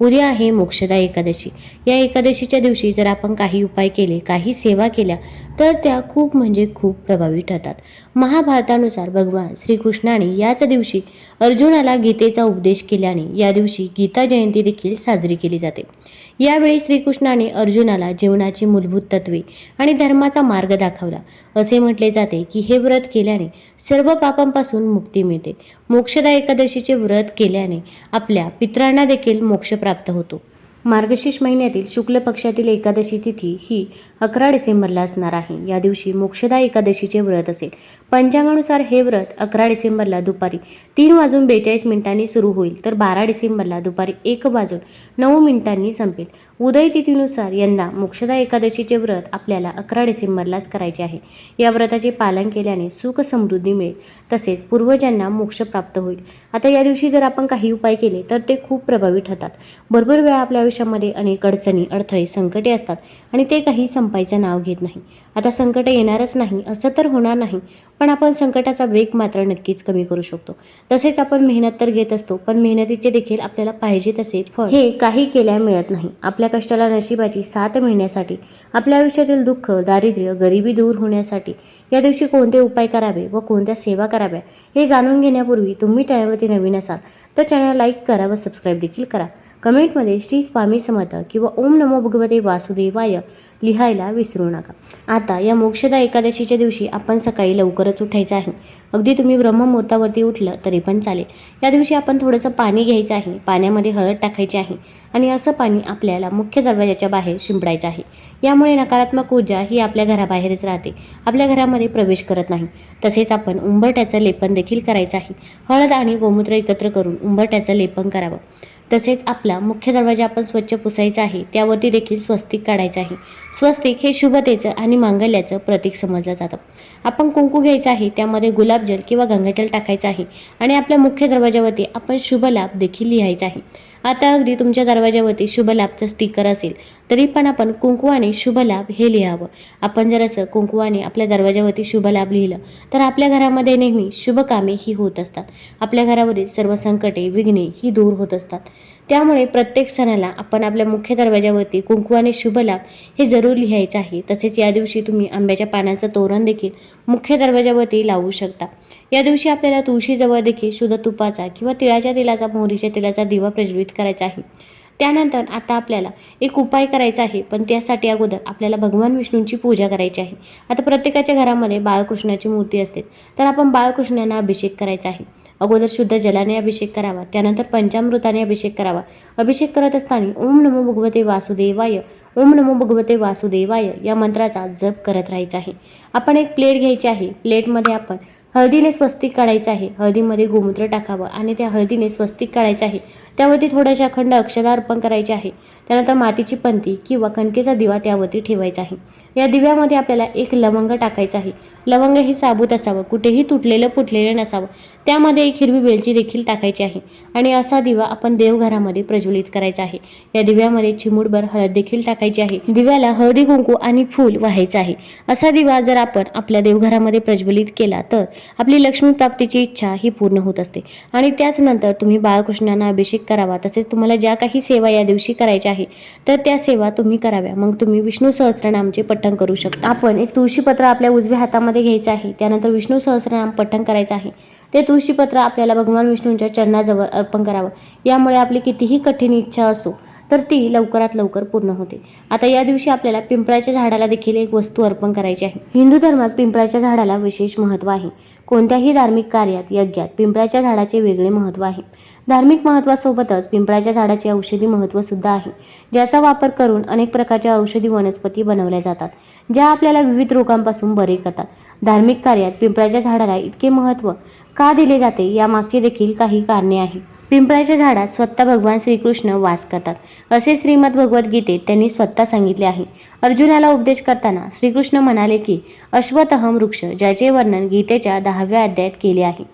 उद्या आहे मोक्षदा एकादशी. या एकादशीच्या दिवशी जर आपण काही उपाय केले काही सेवा केल्या तर त्या खूप म्हणजे खूप प्रभावी ठरतात. महाभारतानुसार भगवान श्रीकृष्णाने याच दिवशी अर्जुनाला गीतेचा उपदेश केल्याने या दिवशी गीता जयंती देखील साजरी केली जाते. यावेळी श्रीकृष्णाने अर्जुनाला जीवनाची मूलभूत तत्वे आणि धर्माचा मार्ग दाखवला. असे म्हटले जाते की हे व्रत केल्याने सर्व पापांपासून मुक्ती मिळते. मोक्षदा एकादशीचे व्रत केल्याने आपल्या पित्रांना देखील मोक्ष प्राप्त होतो. मार्गशीर्ष महिन्यातील शुक्ल पक्षातील एकादशी तिथी ही अकरा डिसेंबरला असणार आहे. या दिवशी मोक्षदा एकादशीचे व्रत असेल. पंचांगानुसार हे व्रत अकरा डिसेंबरला दुपारी तीन वाजून बेचाळीस मिनिटांनी सुरू होईल. तर बारा डिसेंबरला दुपारी एक वाजून नऊ मिनिटांनी संपेल. उदय तिथीनुसार यंदा मोक्षदा एकादशीचे व्रत आपल्याला अकरा डिसेंबरलाच करायचे आहे. या व्रताचे पालन केल्याने सुख समृद्धी मिळेल. तसेच पूर्वजांना मोक्ष प्राप्त होईल. आता या दिवशी जर आपण काही उपाय केले तर ते खूप प्रभावी ठरतात. भरपूर वेळा आपल्या आयुष्यामध्ये अनेक अडचणी अडथळे संकटे असतात आणि ते काही संपायचं नाव घेत नाही. आता संकट येणारच नाही असं तर होणार नाही पण आपण संकटाचा वेग मात्र नक्कीच कमी करू शकतो. तसेच आपण मेहनत तर घेत असतो पण मेहनतीचे देखील आपल्याला पाहिजे तसे फळ. हे काही केल्या मिळत नाही. आपल्या कष्टाला नशिबाची साथ मिळण्यासाठी आपल्या आयुष्यातील दुःख दारिद्र्य गरिबी दूर होण्यासाठी या दिवशी कोणते उपाय करावे व कोणत्या सेवा कराव्या हे जाणून घेण्यापूर्वी तुम्ही चॅनलवरती नवीन असाल तर चॅनल लाईक करा व सबस्क्राईब देखील करा. कमेंटमध्ये श्री स्वामी समर्थ किंवा ओम नमो भगवते वासुदेवाय लिहायला विसरू नका. आता या मोक्षदा एकादशीच्या दिवशी आपण सकाळी लवकरच उठायचं आहे. अगदी तुम्ही ब्रह्ममुहूर्तावरती उठलं तरी पण चालेल. या दिवशी आपण थोडंसं पाणी घ्यायचं आहे. पाण्यामध्ये हळद टाकायची आहे आणि असं पाणी आपल्याला मुख्य दरवाजाच्या बाहेर शिंपडायचं आहे. यामुळे नकारात्मक ऊर्जा ही आपल्या घराबाहेरच राहते. आपल्या घरामध्ये प्रवेश करत नाही. तसेच आपण उंबरट्याचं लेपन देखील करायचं आहे. हळद आणि गोमूत्र एकत्र करून उंबरट्याचं लेपन करावं. तसेच आपला मुख्य दरवाजा आपण स्वच्छ पुसायचा आहे त्यावरती देखील स्वस्तिक काढायचं आहे. स्वस्तिक हे शुभतेचं आणि मांगल्याचं प्रतीक समजलं जातं. आपण कुंकू घ्यायचं आहे त्यामध्ये गुलाबजल किंवा गंगाजल टाकायचं आहे आणि आपल्या मुख्य दरवाजावरती आपण शुभ लाभ देखील लिहायचा आहे. आता अगदी तुमच्या दरवाजावरती शुभ लाभचं स्टिकर असेल तरी पण आपण कुंकवाने शुभ लाभ हे लिहावं. आपण जर असं कुंकवाने आपल्या दरवाजावरती शुभ लाभ लिहिलं तर आपल्या घरामध्ये नेहमी शुभकामे ही होत असतात. आपल्या घरावरील सर्व संकटे विघ्ने ही दूर होत असतात. त्यामुळे प्रत्येक सणाला आपण आपल्या मुख्य दरवाजावरती कुंकवाने शुभ लाभ हे जरूर लिहायचं आहे. तसेच या दिवशी तुम्ही आंब्याच्या पानाचं तोरण देखील मुख्य दरवाजावरती लावू शकता. या दिवशी आपल्याला तुळशीजवळ देखील शुद्ध तुपाचा किंवा तिळाच्या तेलाचा मोहरीच्या तेलाचा दिवा प्रज्वलित करायचा आहे. त्यानंतर आता आपल्याला एक उपाय करायचा आहे पण त्यासाठी अगोदर आपल्याला भगवान विष्णूंची पूजा करायची आहे. आता प्रत्येकाच्या घरामध्ये बाळकृष्णाची मूर्ती असते तर आपण बाळकृष्णांना अभिषेक करायचा आहे. अगोदर शुद्ध जलाने अभिषेक करावा त्यानंतर पंचामृताने अभिषेक करावा. अभिषेक करत असताना ओम नमो भगवते वासुदेवाय ओम नमो भगवते वासुदेवाय या मंत्राचा जप करत राहायचा आहे. आपण एक प्लेट घ्यायची आहे प्लेटमध्ये आपण हळदीने स्वस्तिक काढायचं आहे. हळदीमध्ये गोमूत्र टाकावं आणि त्या हळदीने स्वस्तिक काढायचं आहे. त्यावरती थोड्याशा अखंड अक्षदार अर्पण करायचे आहे. त्यानंतर मातीची पंती किंवा कणकेचा दिवा त्यावरती ठेवायचा आहे. या दिव्यामध्ये आपल्याला एक लवंग टाकायचा आहे. लवंग हे साबूत असावं. कुठेही तुटलेलं फुटलेलं नसावं. त्यामध्ये एक हिरवी वेलची देखील टाकायची आहे. आणि असा दिवा आपण देवघरामध्ये प्रज्वलित करायचा आहे. या दिव्यामध्ये चिमूटभर हळद देखील टाकायची आहे. दिव्याला हळदी कुंकू आणि फूल व्हायचं आहे. असा दिवा जर आपण आपल्या देवघरामध्ये प्रज्वलित केला तर आपली लक्ष्मी प्राप्तीची इच्छा ही पूर्ण होत असते. आणि त्याच नंतर तुम्ही बाळकृष्णांना अभिषेक करावा. तसेच तुम्हाला ज्या काही सेवा या दिवशी करायची आहे. तर त्या सेवा तुम्ही कराव्या. मग तुम्ही विष्णू सहस्रनामचे पठण करू शकता. आपण एक तुळशीपत्र आपल्या उजव्या हातामध्ये घ्यायचं आहे. त्यानंतर विष्णू सहस्रनाम पठण करायचं आहे. ते तुळशीपत्र आपल्याला भगवान विष्णूंच्या चरणाजवळ अर्पण करावं. यामुळे आपली कितीही कठीण इच्छा असो तर ती लवकरात लवकर पूर्ण होते. आता या दिवशी आपल्याला पिंपळाच्या झाडाला देखील एक वस्तू अर्पण करायची आहे. हिंदू धर्मात पिंपळाच्या झाडाला विशेष महत्त्व आहे. कोणत्याही धार्मिक कार्यात यज्ञात पिंपळाच्या झाडाचे वेगळे महत्त्व आहे. धार्मिक महत्त्वासोबतच पिंपळाच्या झाडाचे औषधी महत्त्वसुद्धा आहे. ज्याचा वापर करून अनेक प्रकारच्या औषधी वनस्पती बनवल्या जातात ज्या आपल्याला विविध रोगांपासून बरे करतात. धार्मिक कार्यात पिंपळाच्या झाडाला इतके महत्त्व का दिले जाते यामागची देखील काही कारणे आहेत. पिंपळाच्या झाडात स्वतः भगवान श्रीकृष्ण वास करतात. असे श्रीमद भगवद्गीतेत त्यांनी स्वतः सांगितले आहे. अर्जुनाला उपदेश करताना श्रीकृष्ण म्हणाले की अश्वतहम वृक्ष ज्याचे वर्णन गीतेच्या दहाव्या अध्यायात केले आहे.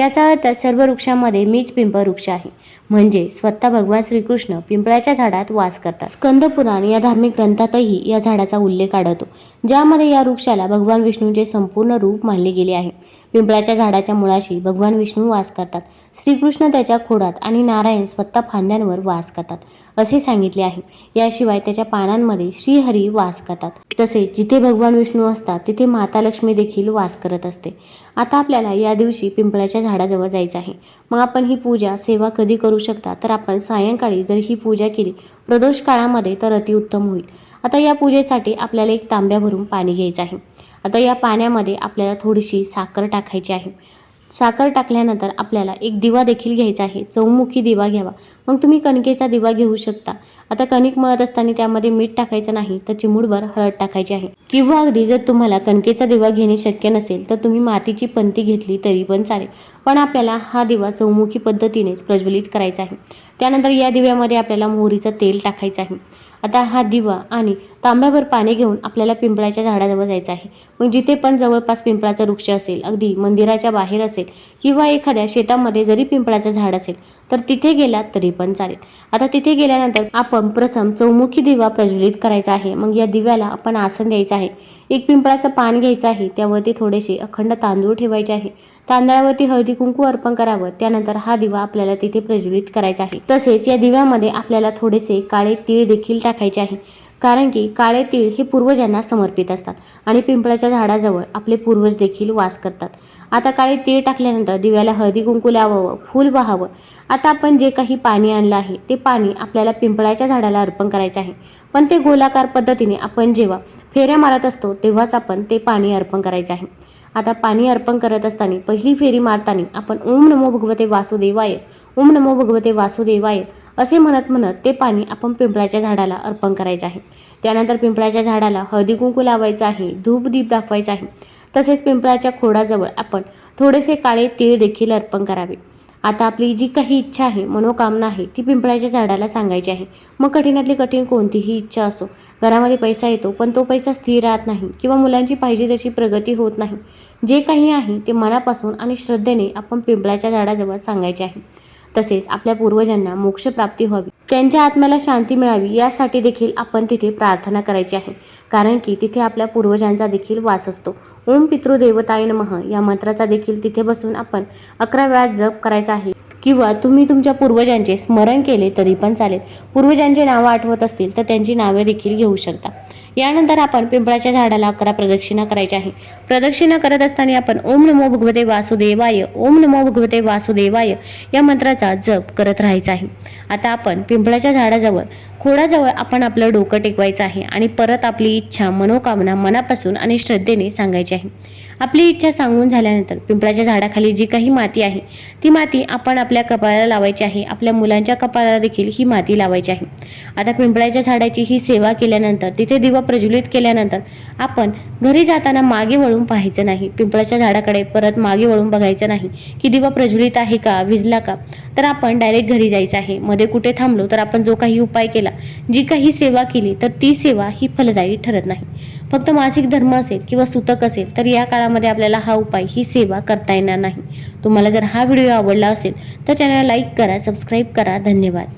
याचा अर्थ सर्व वृक्षांमध्ये मीच पिंपळ वृक्ष आहे. म्हणजे स्वतः भगवान श्रीकृष्ण पिंपळाच्या झाडात वास करतात. स्कंद पुराण या धार्मिक ग्रंथातही या झाडाचा उल्लेख आढळतो. ज्यामध्ये या वृक्षाला भगवान विष्णूचे संपूर्ण रूप मानले गेले आहे. पिंपळाच्या झाडाच्या मुळाशी भगवान विष्णू वास करतात. श्रीकृष्ण त्याच्या खोडात आणि नारायण स्वतः फांद्यांवर वास करतात असे सांगितले आहे. याशिवाय त्याच्या पानांमध्ये श्रीहरी वास करतात. तसेच जिथे भगवान विष्णू असतात तिथे माता लक्ष्मी देखील वास करत असते. आता आपल्याला या दिवशी पिंपळाच्या झाडाजवळ जायचं आहे. मग आपण ही पूजा सेवा कधी करू शकता? तर आपण सायंकाळी जर ही पूजा केली प्रदोष काळामध्ये तर अतिउत्तम होईल. आता या पूजेसाठी आपल्याला एक तांब्या भरून पाणी घ्यायचं आहे. आता या पाण्यामध्ये आपल्याला थोडीशी साखर टाकायची आहे. साखर टाकल्यानंतर आपल्याला एक दिवा देखील घ्यायचा आहे. चौमुखी दिवा घ्यावा. मग तुम्ही कणकेचा दिवा घेऊ शकता. आता कणिक मळत असताना त्यामध्ये मीठ टाकायचं नाही तर चिमूडभर हळद टाकायची आहे. किंवा अगदी जर तुम्हाला कणकेचा दिवा घेणे शक्य नसेल तर तुम्ही मातीची पंती घेतली तरी पण चालेल. पण आपल्याला हा दिवा चौमुखी पद्धतीनेच प्रज्वलित करायचा आहे. त्यानंतर या दिव्यामध्ये आपल्याला मोहरीचं तेल टाकायचं आहे. आता हा दिवा आणि तांब्याभर पाणी घेऊन आपल्याला पिंपळाच्या झाडाजवळ जायचं आहे. मग जिथे पण जवळपास पिंपळाचा वृक्ष असेल अगदी मंदिराच्या बाहेर असेल किंवा एखाद्या शेतामध्ये जरी पिंपळाचं झाड असेल तर तिथे गेलात तरी पण चालेल. आता तिथे गेल्यानंतर आपण प्रथम चौमुखी दिवा प्रज्वलित करायचा आहे. मग या दिव्याला आपण आसन द्यायचं आहे. एक पिंपळाचं पान घ्यायचं आहे. त्यावरती थोडेसे अखंड तांदूळ ठेवायचे आहे. तांदळावरती हळदी कुंकू अर्पण करावं. त्यानंतर हा दिवा आपल्याला तिथे प्रज्वलित करायचा आहे. तसेच या दिव्यामध्ये आपल्याला थोडेसे काळे तीळ देखील टाकायचे आहे. कारण की काळे तीळ हे पूर्वजांना समर्पित असतात आणि पिंपळाच्या झाडाजवळ आपले पूर्वज देखील वास करतात. आता काळे तीळ टाकल्यानंतर दिव्याला हळदी कुंकू लावावं फूल वाहावं आता आपण जे काही पाणी आणलं आहे ते पाणी आपल्याला पिंपळाच्या झाडाला अर्पण करायचं आहे. पण ते गोलाकार पद्धतीने आपण जेव्हा फेऱ्या मारत असतो तेव्हाच आपण ते पाणी अर्पण करायचं आहे. आता पाणी अर्पण करत असताना पहिली फेरी मारताना आपण ओम नमो भगवते वासुदेवाय ओम नमो भगवते वासुदेवाय असे म्हणत म्हणत ते पाणी आपण पिंपळाच्या झाडाला अर्पण करायचं आहे. त्यानंतर पिंपळाच्या झाडाला हळदी कुंकू लावायचं आहे धूप दीप दाखवायचा आहे. तसेच पिंपळाच्या खोडाजवळ आपण थोडेसे काळे तीळ देखील अर्पण करावे. आता आपली जी काही इच्छा आहे मनोकामना आहे ती पिंपळाच्या झाडाला सांगायची आहे. मग कठीणातली कठीण कोणतीही इच्छा असो घरामध्ये पैसा येतो पण तो पैसा स्थिर राहत नाही किंवा मुलांची पाहिजे तशी प्रगती होत नाही. जे काही आहे ते मनापासून आणि श्रद्धेने आपण पिंपळाच्या झाडाजवळ सांगायचे आहे. तसेच आपल्या पूर्वजांना मोक्षप्राप्ती व्हावी. त्यांच्या आत्म्याला शांती मिळावी यासाठी देखील आपण तिथे प्रार्थना करायची आहे. कारण की तिथे आपल्या पूर्वजांचा देखील वास असतो. ओम पितृदेवताय नमः या मंत्राचा देखील तिथे बसून आपण अकरा वेळा जप करायचा आहे. किंवा तुम्ही तुमच्या पूर्वजांचे स्मरण केले तरी पण चालेल. पूर्वजांचे नावं आठवत असतील तर त्यांची नावे देखील घेऊ शकता. यानंतर आपण पिंपळाच्या झाडाला अकरा प्रदक्षिणा करायच्या आहे. प्रदक्षिणा करत असताना आपण ओम नमो भगवते वासुदेवाय ओम नमो भगवते वासुदेवाय या मंत्राचा जप करत राहायचा आहे. आता आपण पिंपळाच्या झाडाजवळ खोडाजवळ आपण आपलं डोकं टेकवायचं आहे आणि परत आपली इच्छा मनोकामना मनापासून आणि श्रद्धेने सांगायची आहे. आपली इच्छा सांगून झाल्यानंतर पिंपळाच्या झाडाखाली जी काही माती आहे ती माती आपण आपल्या कपाळाला लावायची आहे. आपल्या मुलांच्या कपाळाला देखील ही माती लावायची आहे. आता पिंपळाच्या झाडाची ही सेवा केल्यानंतर तिथे दिवा प्रज्वलित केल्यानंतर आपण घरी जाताना मागे वळून पाहायचं नाही. पिंपळाच्या झाडाकडे परत मागे वळून बघायचं नाही. की दिवा प्रज्वलित आहे का? विजला का? तर आपण डायरेक्ट घरी जायचं आहे. मध्ये कुठे थांबलो तर आपण जो काही उपाय केला जी काही सेवा केली तर ती सेवा ही फलदायी ठरत नाही. फक्त मासिक धर्म असेल किंवा सुतक असेल तर या काळामध्ये आपल्याला हा उपाय ही सेवा करता येणार नाही. तुम्हाला जर हा व्हिडिओ आवडला असेल तर चॅनलला लाईक करा सबस्क्राईब करा. धन्यवाद.